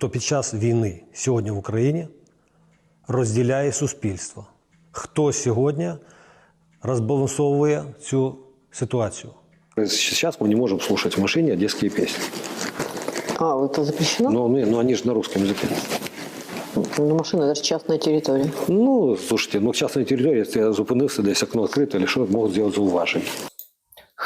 хто під час війни сьогодні в Україні розділяє суспільство, хто сьогодні розбалансовує цю ситуацію. Сейчас мы не можем слушать в машине детские песни. А, это запрещено? Но, мы- но они же на русском языке. Ну, машина, это же частная территория. Ну, слушайте, ну, частная территория, если я зупинився, десь окно відкрите, или що, можуть зробити зауваження.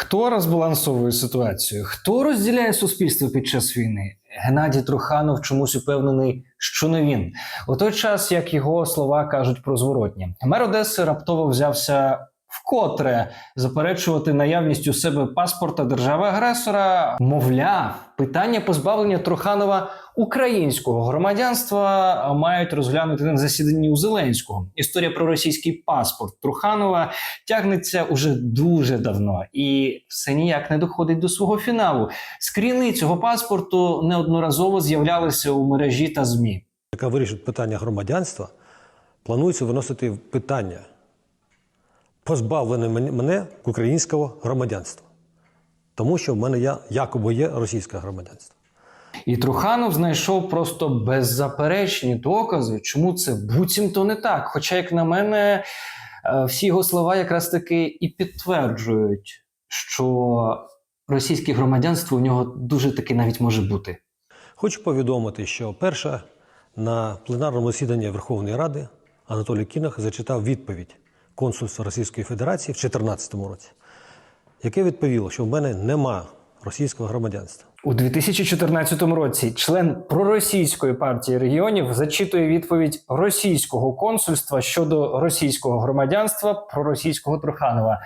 Хто розбалансовує ситуацію? Хто розділяє суспільство під час війни? Геннадій Труханов чомусь упевнений, що не він. У той час, як його слова кажуть про зворотні, мер Одеси раптово взявся вкотре заперечувати наявність у себе паспорта держави-агресора. Мовляв, питання позбавлення Труханова українського громадянства мають розглянути на засіданні у Зеленського. Історія про російський паспорт Труханова тягнеться уже дуже давно і все ніяк не доходить до свого фіналу. Скріни цього паспорту неодноразово з'являлися у мережі та змі. яка вирішить питання громадянства, планується виносити питання позбавлення мене українського громадянства. Тому що в мене я, якоби є російське громадянство. І Труханов знайшов просто беззаперечні докази, чому це буцімто не так. Хоча, як на мене, е, всі його слова якраз таки і підтверджують, що російське громадянство у нього дуже таки навіть може бути. Хочу повідомити, що перша на пленарному засіданні Верховної Ради Анатолій Кінах зачитав відповідь консульства Російської Федерації в 2014 році, яке відповіло, що в мене нема російського громадянства. У 2014 році член проросійської партії регіонів зачитує відповідь російського консульства щодо російського громадянства проросійського Труханова.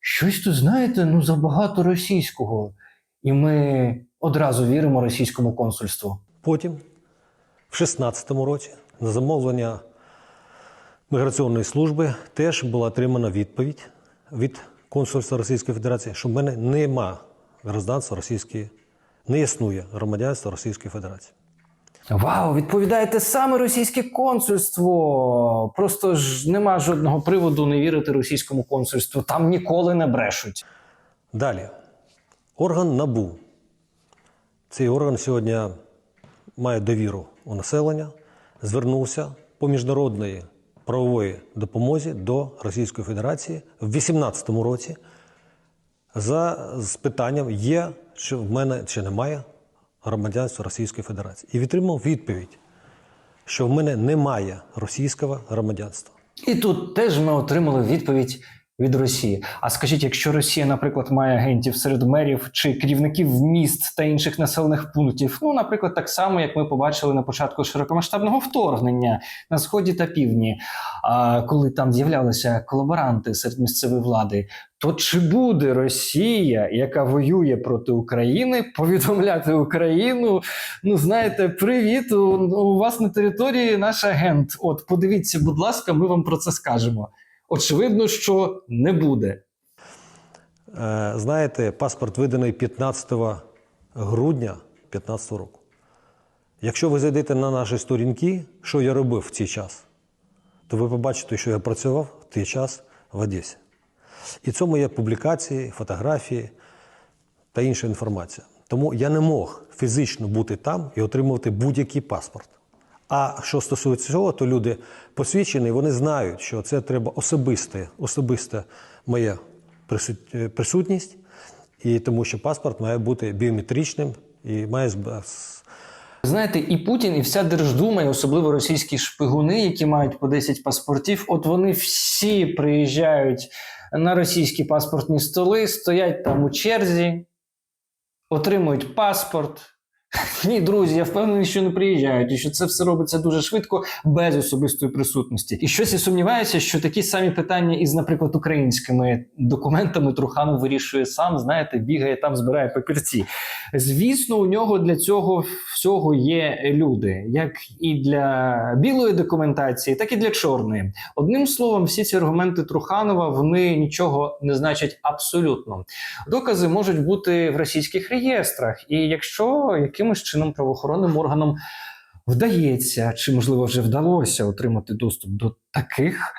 Щось тут знаєте, ну забагато російського. І ми одразу віримо російському консульству. Потім, в 2016 році, на замовлення міграційної служби теж була отримана відповідь від консульства Російської Федерації, що в мене нема гражданства Російської, не існує громадянства Російської Федерації. Вау, відповідаєте саме російське консульство. Просто ж нема жодного приводу не вірити російському консульству. Там ніколи не брешуть. Далі. Орган НАБУ. Цей орган сьогодні має довіру у населення, звернувся по міжнародної правової допомозі до Російської Федерації в 2018 році за з питанням, є чи в мене чи немає громадянства Російської Федерації. І відтримав відповідь, що в мене немає російського громадянства. І тут теж ми отримали відповідь від Росії. А скажіть, якщо Росія, наприклад, має агентів серед мерів чи керівників міст та інших населених пунктів, ну, наприклад, так само, як ми побачили на початку широкомасштабного вторгнення на сході та півдні, коли там з'являлися колаборанти серед місцевої влади, то чи буде Росія, яка воює проти України, повідомляти Україну? Ну, знаєте, привіт, у, у вас на території наш агент. От подивіться, будь ласка, ми вам про це скажемо. Очевидно, що не буде. Е, Знаєте, паспорт виданий 15 грудня 2015 року. Якщо ви зайдете на наші сторінки, що я робив в цей час, то ви побачите, що я працював в той час в Одесі. І в цьому є публікації, фотографії та інша інформація. Тому я не мог фізично бути там і отримувати будь-який паспорт. А що стосується цього, то люди посвідчені, вони знають, що це треба особисте, особиста моя е, присутність, і тому що паспорт має бути біометричним і має Знаєте, і Путін, і вся Держдума, і особливо російські шпигуни, які мають по 10 паспортів, от вони всі приїжджають на російські паспортні столи, стоять там у черзі, отримують паспорт. Ні, друзі, я впевнений, що не приїжджають, і що це все робиться дуже швидко, без особистої присутності. І щось я сумніваюся, що такі самі питання із, наприклад, українськими документами Труханов вирішує сам, знаєте, бігає там, збирає папірці. Звісно, у нього для цього всього є люди, як і для білої документації, так і для чорної. Одним словом, всі ці аргументи Труханова вони нічого не значать абсолютно. Докази можуть бути в російських реєстрах, і якщо якимось чином правоохоронним органам вдається, чи можливо вже вдалося отримати доступ до таких.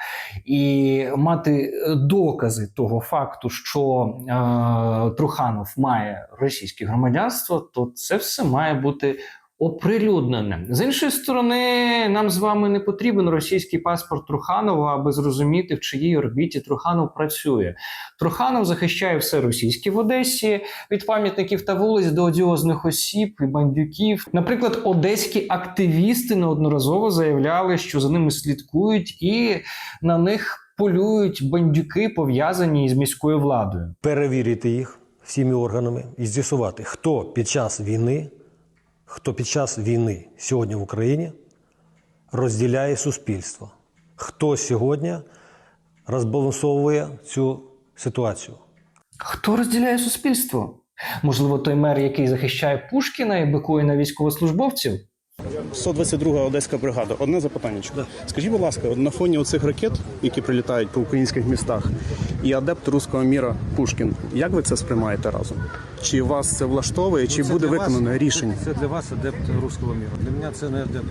І мати е, докази того факту, що е, Труханов має російське громадянство, то це все має бути оприлюднене. З іншої сторони, нам з вами не потрібен російський паспорт Труханова, аби зрозуміти, в чиїй орбіті Труханов працює. Труханов захищає все російське в Одесі від пам'ятників та вулиць до одіозних осіб і бандюків. Наприклад, одеські активісти неодноразово заявляли, що за ними слідкують і на них полюють бандюки, пов'язані із міською владою. перевірити їх всіми органами і з'ясувати, хто під час війни, хто під час війни сьогодні в Україні розділяє суспільство, хто сьогодні розбалансовує цю ситуацію. Хто розділяє суспільство? Можливо, той мер, який захищає Пушкіна і бикує на військовослужбовців? 122 Одеська бригада. Одне запитання. Скажіть, будь ласка, на фоні оцих ракет, які прилітають по українських містах, і адепт руського міра Пушкін, як ви це сприймаєте разом? Чи вас це влаштовує, чи буде виконане рішення? Це для вас адепт руського міру. Для мене це не адепт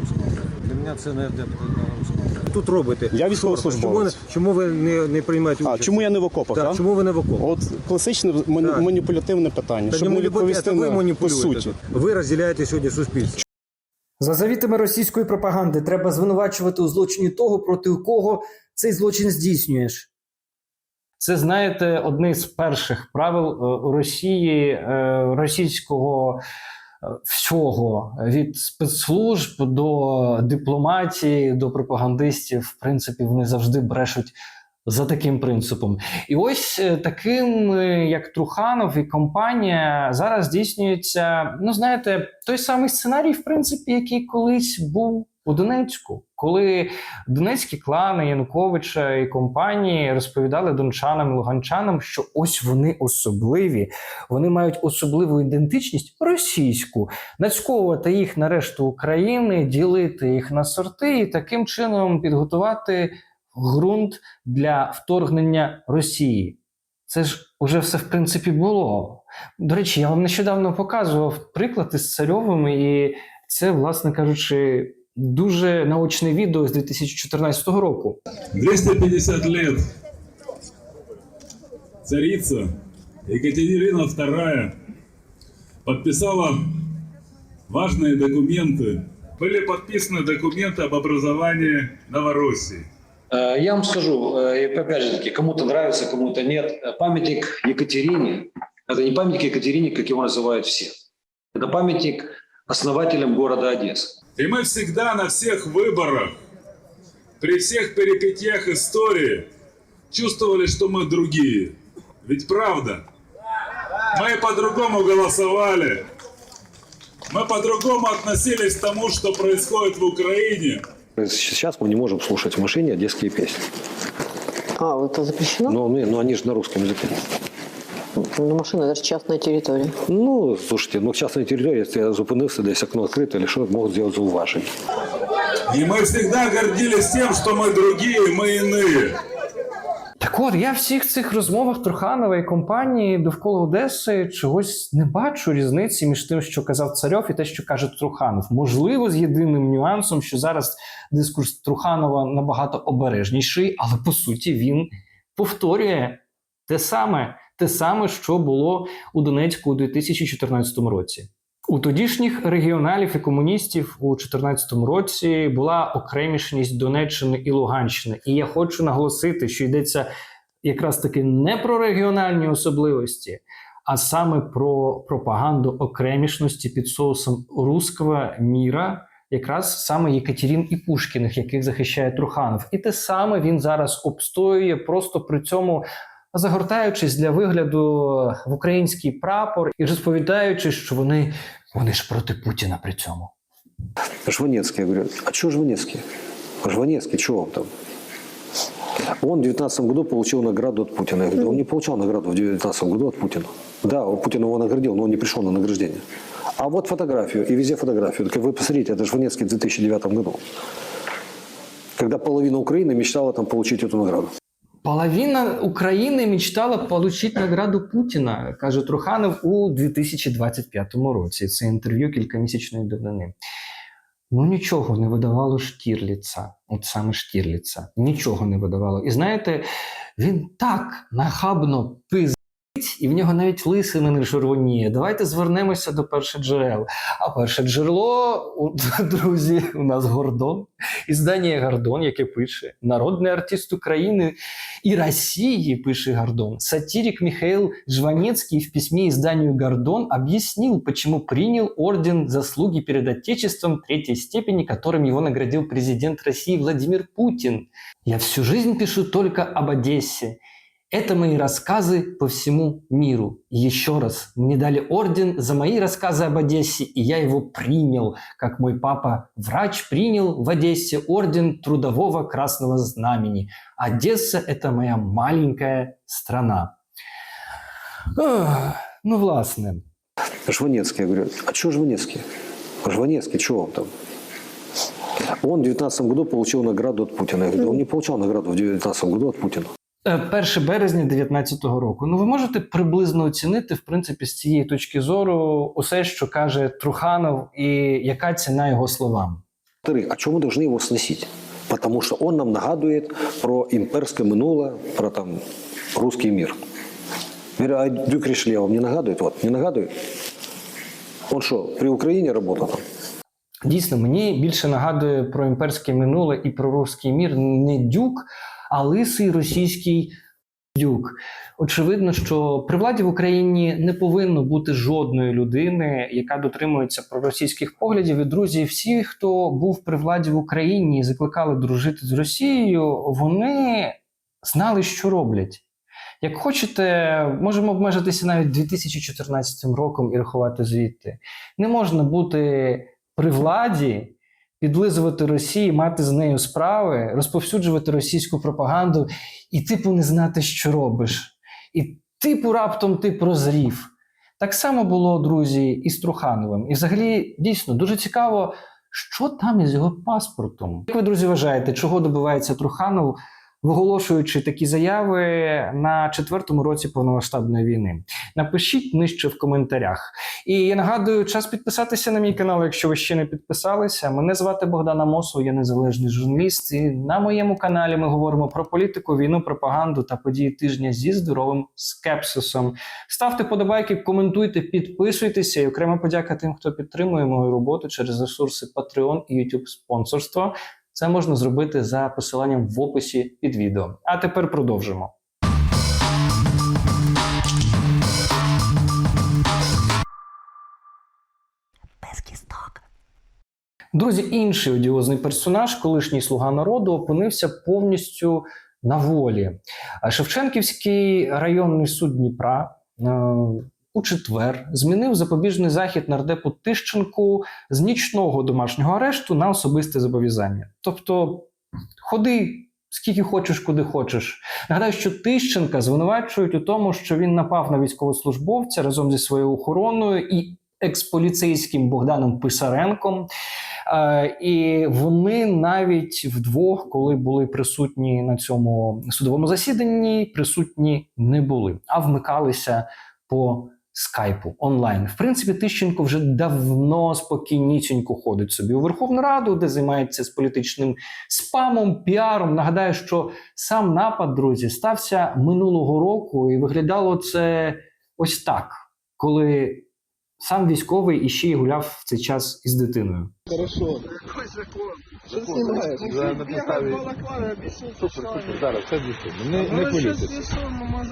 руського міру. Для мене це не адепт руського міру. Тут робите. Я військовослужбовець. Чому, чому ви не, не приймаєте А чому я не в окопах? Так, так? чому ви не в окопах? От класичне мані- Так. маніпулятивне питання, Та щоб не відповісти ви на по суті. тут. Ви розділяєте сьогодні суспільство. За завітами російської пропаганди треба звинувачувати у злочині того, проти кого цей злочин здійснюєш. Це знаєте, одне з перших правил е, Росії е, російського е, всього від спецслужб до дипломатії, до пропагандистів. В принципі, вони завжди брешуть. За таким принципом, і ось е, таким, е, як Труханов і компанія, зараз здійснюється. Ну, знаєте, той самий сценарій, в принципі, який колись був у Донецьку, коли донецькі клани Януковича і компанії розповідали дончанам і луганчанам, що ось вони особливі, вони мають особливу ідентичність російську, нацьковувати їх на решту України, ділити їх на сорти і таким чином підготувати ґрунт для вторгнення Росії. Це ж уже все в принципі було. До речі, я вам нещодавно показував приклад із царьовим, і це, власне кажучи, дуже наочне відео з 2014 року. 250 лет царица Екатерина II подписала важные документы. Были подписаны документы об образовании Новороссии. Э, Я вам скажу, э, опять же таки, кому-то нравится, кому-то нет. Э, Памятник Екатерине – это не памятник Екатерине, как его называют все. Это памятник основателям города Одессы. И мы всегда на всех выборах, при всех перипетиях истории, чувствовали, что мы другие. Ведь правда? Мы по-другому голосовали. Мы по-другому относились к тому, что происходит в Украине. Сейчас мы не можем слушать в машине одесские песни. А, это запрещено? Но, мы- но они же на русском языке. Ну, машина, это же частная территория. Ну, слушайте, ну частная территория, если я зупинився, десь окно открыто, или что, могут сделать зауважение. И мы всегда гордились тем, что мы другие, мы иные. Так от, я всіх цих розмовах Труханова і компанії довкола Одеси чогось не бачу різниці між тим, що казав Царьов, і те, що каже Труханов. Можливо, з єдиним нюансом, що зараз дискурс Труханова набагато обережніший, але по суті він повторює те саме, те саме, що було у Донецьку у 2014 році. У тодішніх регіоналів і комуністів у 2014 році була окремішність Донеччини і Луганщини. І я хочу наголосити, що йдеться якраз таки не про регіональні особливості, а саме про пропаганду окремішності під соусом руського міра, якраз саме Єкатерін і Пушкіних, яких захищає Труханов. І те саме він зараз обстоює, просто при цьому загортаючись для вигляду в український прапор і розповідаючи, що вони, вони ж проти Путіна при цьому. Жванецкий, я говорю, а что Жванецкий? Жванецкий, что он там? Он в 19 году получил награду от Путина. Я говорю, да он не получал награду в 19 году от Путина. Да, Путин его наградил, но он не пришел на награждение. А вот фотографию, и везде фотографию. Так вы посмотрите, это Жванецкий в 2009 году. Когда половина Украины мечтала там получить эту награду. Половина України мечтала отримати награду Путіна, каже Труханов у 2025 році. Це інтерв'ю кількамісячної давнини. Ну нічого не видавало Штірліца, от саме Штірліца. Нічого не видавало. І знаєте, він так нахабно пиздить болить, і в нього навіть лисина не червоніє. Давайте звернемося до перших джерел. А перше джерело, друзі, у нас Гордон, іздання Гордон, яке пише народний артист України и России, пишет Гордон, сатирик Михаил Жванецкий в письме изданию «Гордон» объяснил, почему принял орден заслуги перед Отечеством третьей степени, которым его наградил президент России Владимир Путин. «Я всю жизнь пишу только об Одессе. Это мои рассказы по всему миру. Еще раз, мне дали орден за мои рассказы об Одессе, и я его принял, как мой папа, врач, принял в Одессе орден Трудового Красного Знамени. Одесса – это моя маленькая страна. Ах, ну, власне. Жванецкий, я говорю, а что Жванецкий? Жванецкий, что он там? Он в 19 году получил награду от Путина. Я говорю, «Да он не получал награду в 19 году от Путина. Е, 1 березня 2019 року. Ну, ви можете приблизно оцінити, в принципі, з цієї точки зору, усе, що каже Труханов, і яка ціна його словам. Во-вторых, а чому повинні його сносити? Потому що он нам нагадує про імперське минуле, про там русский мир. Я а Дюк вам не нагадует? Вот, не нагадует? Он что, при Україні работал там? Дійсно, мені більше нагадує про імперське минуле і про руський мір не дюк, а лисий російський дюк. Очевидно, що при владі в Україні не повинно бути жодної людини, яка дотримується проросійських поглядів. І друзі, всі, хто був при владі в Україні і закликали дружити з Росією, вони знали, що роблять. Як хочете, можемо обмежитися навіть 2014 роком і рахувати звідти. Не можна бути при владі, підлизувати Росії, мати з нею справи, розповсюджувати російську пропаганду і типу не знати, що робиш. І типу раптом ти прозрів. Так само було, друзі, і з Трухановим. І взагалі дійсно дуже цікаво, що там із його паспортом. Як ви, друзі, вважаєте, чого добивається Труханов, виголошуючи такі заяви на четвертому році повномасштабної війни? Напишіть нижче в коментарях. І я нагадую, час підписатися на мій канал, якщо ви ще не підписалися. Мене звати Богдан Амосов, я незалежний журналіст. І на моєму каналі ми говоримо про політику, війну, пропаганду та події тижня зі здоровим скепсисом. Ставте подобайки, коментуйте, підписуйтеся. І окрема подяка тим, хто підтримує мою роботу через ресурси Patreon і YouTube спонсорство. Це можна зробити за посиланням в описі під відео. А тепер продовжимо. Друзі, інший одіозний персонаж, колишній слуга народу, опинився повністю на волі. Шевченківський районний суд Дніпра е, у четвер змінив запобіжний захід нардепу Тищенку з нічного домашнього арешту на особисте зобов'язання. Тобто, ходи. Скільки хочеш, куди хочеш. Нагадаю, що Тищенка звинувачують у тому, що він напав на військовослужбовця разом зі своєю охороною і експоліцейським Богданом Писаренком. Е, і вони навіть вдвох, коли були присутні на цьому судовому засіданні, присутні не були, а вмикалися по скайпу онлайн. В принципі, Тищенко вже давно спокійнісінько ходить собі у Верховну Раду, де займається з політичним спамом, піаром. Нагадаю, що сам напад, друзі, стався минулого року, і виглядало це ось так, коли сам військовий іще й гуляв в цей час із дитиною. Підставі. Супер, супер, зараз це дійсно. Не, не політика.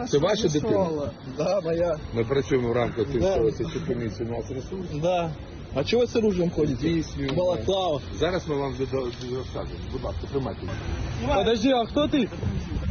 Це ваша дитина? Да, моя. Ми працюємо в рамках тимчасової слідчої комісії у нас ресурс. Да. А чего вы с оружием ходите? Здійснюємо. Балаклава. Зараз ми вам розкажемо. Будь ласка, тримайте. Подожди, а кто ты?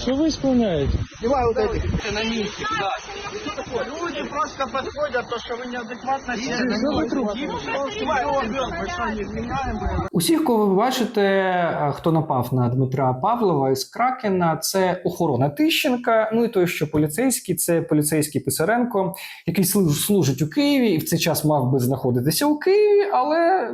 Что вы исполняете? Снимай вот эти. На месте, Люди просто подходят, то, что вы неадекватно Усіх, кого ви бачите, е, хто напав на Дмитра Павлова із Кракена, це охорона Тищенка. Ну і той, що поліцейський, це поліцейський Писаренко, який служ- служить у Києві і в цей час мав би знаходитися у Києві, але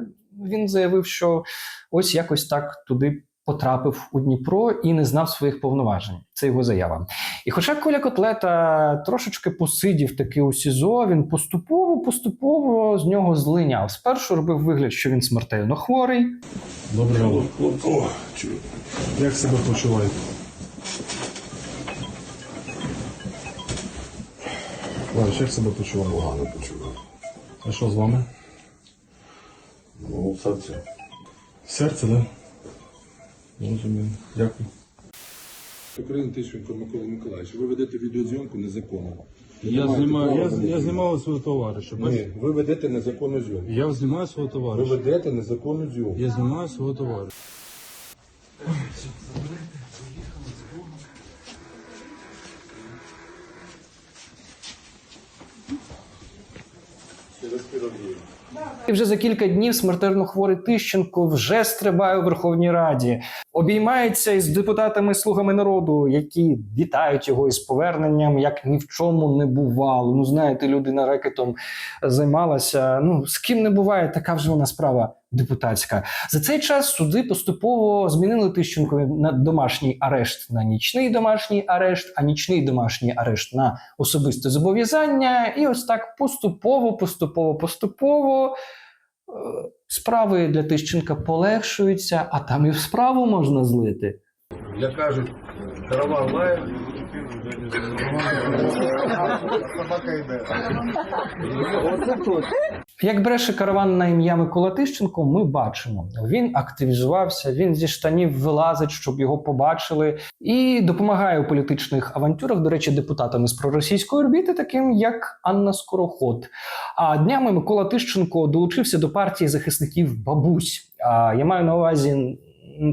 він заявив, що ось якось так туди потрапив у Дніпро і не знав своїх повноважень. Це його заява. І хоча Коля Котлета трошечки посидів таки у СІЗО, він поступово поступово з нього злиняв. Спершу робив вигляд, що він смертельно хворий. Доброго. О. Як себе почуваєте? Лавич, як себе почував? Погано почував. А що з вами? Ну, серце. Серце, так? Да? Розумію. Дякую. України Тищенко Микола Миколаївич, ви ведете відеозйомку незаконно. Ви Я не знімаю, я, я знімав свого товариша. Ні, ви ведете незаконну зйомку. Я знімаю свого Ви товариша. ведете незаконну зйомку. Я знімаю свого товариша. І вже за кілька днів смертельно хворий Тищенко вже стрибає у Верховній Раді, обіймається із депутатами слугами народу, які вітають його із поверненням, як ні в чому не бувало. Ну знаєте, людина рекетом займалася. Ну з ким не буває, така вже вона справа депутатська. За цей час суди поступово змінили Тищенкові на домашній арешт на нічний домашній арешт, а нічний домашній арешт на особисте зобов'язання. І ось так поступово, поступово, поступово е, справи для Тищенка полегшуються, а там і в справу можна злити. Як кажуть, караван лає. Як бреше караван на ім'я Микола Тищенко, ми бачимо. Він активізувався, він зі штанів вилазить, щоб його побачили, і допомагає у політичних авантюрах, до речі, депутатам із проросійської орбіти, таким як Анна Скороход. А днями Микола Тищенко долучився до партії захисників бабусь. А я маю на увазі.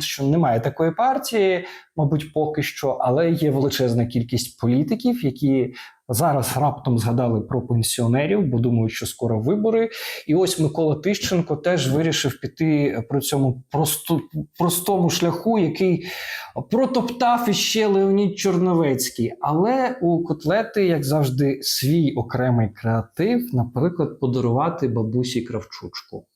Що немає такої партії, мабуть, поки що, але є величезна кількість політиків, які зараз раптом згадали про пенсіонерів, бо думають, що скоро вибори. І ось Микола Тищенко теж вирішив піти про цьому просту, простому шляху, який протоптав іще Леонід Чорновецький. Але у котлети, як завжди, свій окремий креатив, наприклад, подарувати бабусі кравчучку.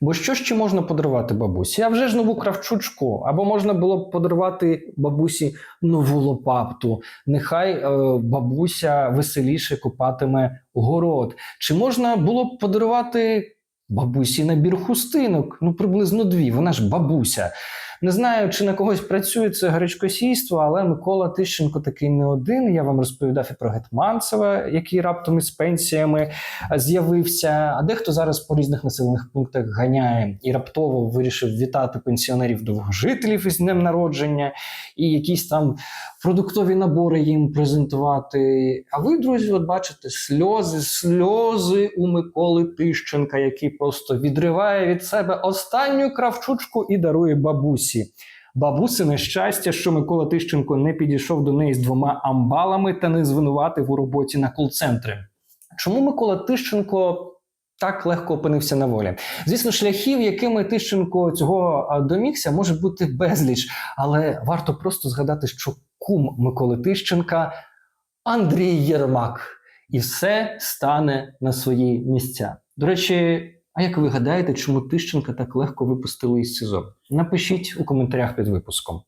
Бо що ще можна подарувати бабусі? А вже ж нову кравчучку, або можна було б подарувати бабусі нову лопапту. Нехай е, бабуся веселіше купатиме город. Чи можна було б подарувати бабусі набір хустинок? Ну, приблизно дві, вона ж бабуся. Не знаю, чи на когось працює це гарячкосійство, але Микола Тищенко такий не один. Я вам розповідав і про Гетманцева, який раптом із пенсіями з'явився. А дехто зараз по різних населених пунктах ганяє і раптово вирішив вітати пенсіонерів довгожителів із днем народження і якісь там продуктові набори їм презентувати. А ви, друзі, от бачите сльози, сльози у Миколи Тищенка, який просто відриває від себе останню кравчучку і дарує бабусі. Бабусине щастя, що Микола Тищенко не підійшов до неї з двома амбалами та не звинуватив у роботі на кол-центри. Чому Микола Тищенко так легко опинився на волі? Звісно, шляхів, якими Тищенко цього домігся, може бути безліч, але варто просто згадати, що кум Миколи Тищенка Андрій Єрмак, і все стане на свої місця. До речі, а як ви гадаєте, чому Тищенка так легко випустили із СІЗО? Напишіть у коментарях під випуском.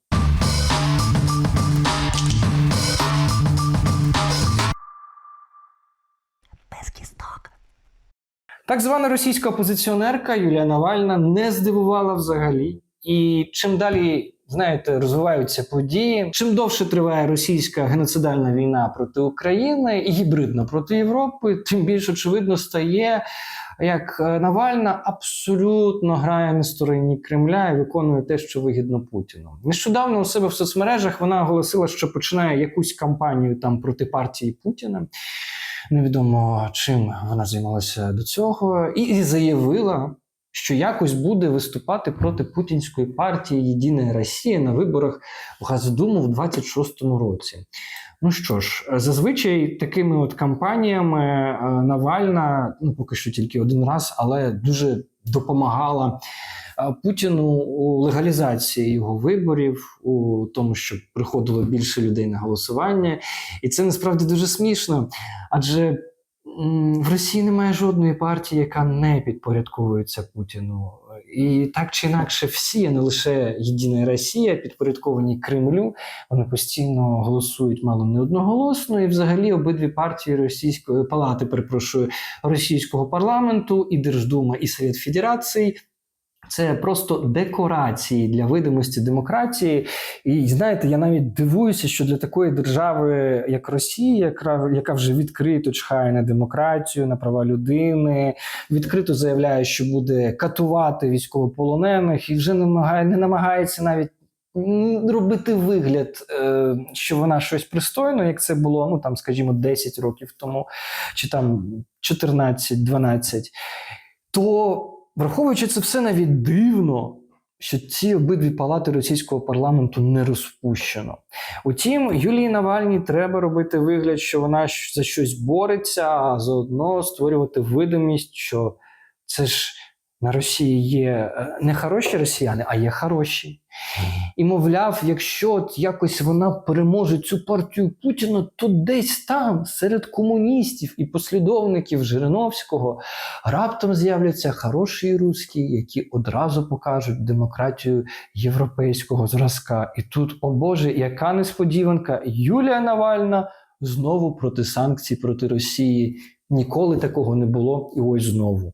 Так звана російська опозиціонерка Юлія Навальна не здивувала взагалі. І чим далі, знаєте, розвиваються події, чим довше триває російська геноцидальна війна проти України і гібридна проти Європи, тим більш очевидно стає, як е, Навальна абсолютно грає на стороні Кремля і виконує те, що вигідно Путіну. Нещодавно у себе в соцмережах вона оголосила, що починає якусь кампанію там проти партії Путіна. Невідомо чим вона займалася до цього, і, і заявила, що якось буде виступати проти путінської партії Єдина Росія на виборах в Газдуму в 26-му році. Ну що ж, зазвичай такими от кампаніями е, Навальна, ну поки що тільки один раз, але дуже допомагала е, Путіну у легалізації його виборів, у тому, щоб приходило більше людей на голосування. І це насправді дуже смішно. Адже в Росії немає жодної партії, яка не підпорядковується Путіну. І так чи інакше, всі, не лише Єдина Росія, підпорядковані Кремлю, вони постійно голосують мало не одноголосно, і взагалі обидві партії російської палати, перепрошую, російського парламенту, і Держдума, і Совєт Федерації. Це просто декорації для видимості демократії. І знаєте, я навіть дивуюся, що для такої держави, як Росія, яка, яка вже відкрито чхає на демократію, на права людини, відкрито заявляє, що буде катувати військовополонених, і вже намагає, не намагається навіть. Робити вигляд, е, що вона щось пристойно, як це було, ну там, скажімо, 10 років тому, чи там 14-12, то враховуючи це все навіть дивно, що ці обидві палати російського парламенту не розпущено. Утім, Юлії Навальній треба робити вигляд, що вона за щось бореться, а заодно створювати видимість, що це ж на Росії є е, не хороші росіяни, а є хороші. І мовляв, якщо от якось вона переможе цю партію Путіна, то десь там, серед комуністів і послідовників Жириновського, раптом з'являться хороші русські, які одразу покажуть демократію європейського зразка. І тут, о Боже, яка несподіванка! Юлія Навальна знову проти санкцій проти Росії. Ніколи такого не було, і ось знову.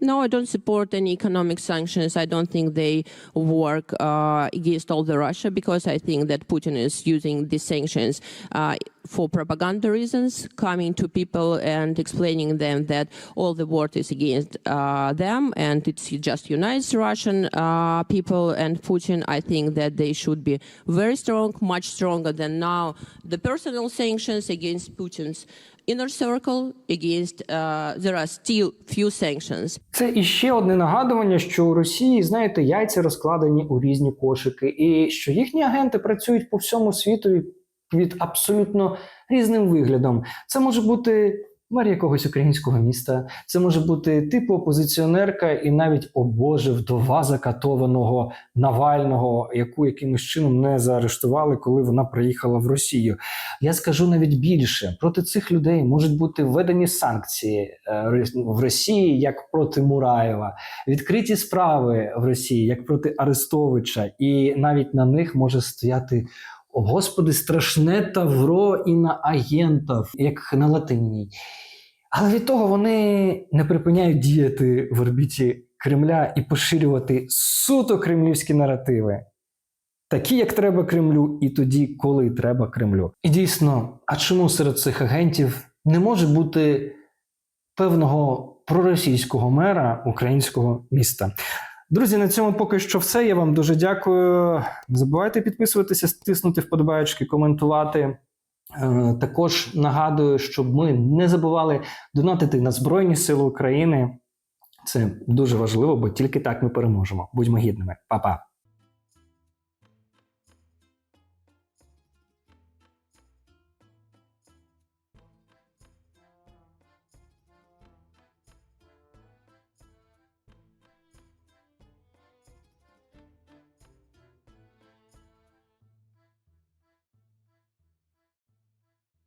No, I don't support any economic sanctions. I don't think they work uh, against all the Russia because I think that Putin is using these sanctions uh, for propaganda reasons, coming to people and explaining them that all the world is against uh, them and it just unites Russian uh, people and Putin. I think that they should be very strong, much stronger than now. The personal sanctions against Putin's inner circle against uh, there are still few sanctions Це іще одне нагадування, що у Росії, знаєте, яйця розкладені у різні кошики, і що їхні агенти працюють по всьому світу під абсолютно різним виглядом. Це може бути мер якогось українського міста, це може бути типу опозиціонерка, і навіть о Боже, вдова закатованого Навального, яку якимось чином не заарештували, коли вона приїхала в Росію. Я скажу навіть більше: проти цих людей можуть бути введені санкції е, в Росії, як проти Мураєва, відкриті справи в Росії, як проти Арестовича, і навіть на них може стояти. Господи, страшне тавро і на агентів, як на латині. Але від того вони не припиняють діяти в орбіті Кремля і поширювати суто кремлівські наративи. Такі, як треба Кремлю, і тоді, коли треба Кремлю. І дійсно, а чому серед цих агентів не може бути певного проросійського мера українського міста? Друзі, на цьому поки що все. Я вам дуже дякую. Не забувайте підписуватися, стиснути вподобайки, коментувати. Е, Також нагадую, щоб ми не забували донатити на Збройні Сили України. Це дуже важливо, бо тільки так ми переможемо. Будьмо гідними. Па-па.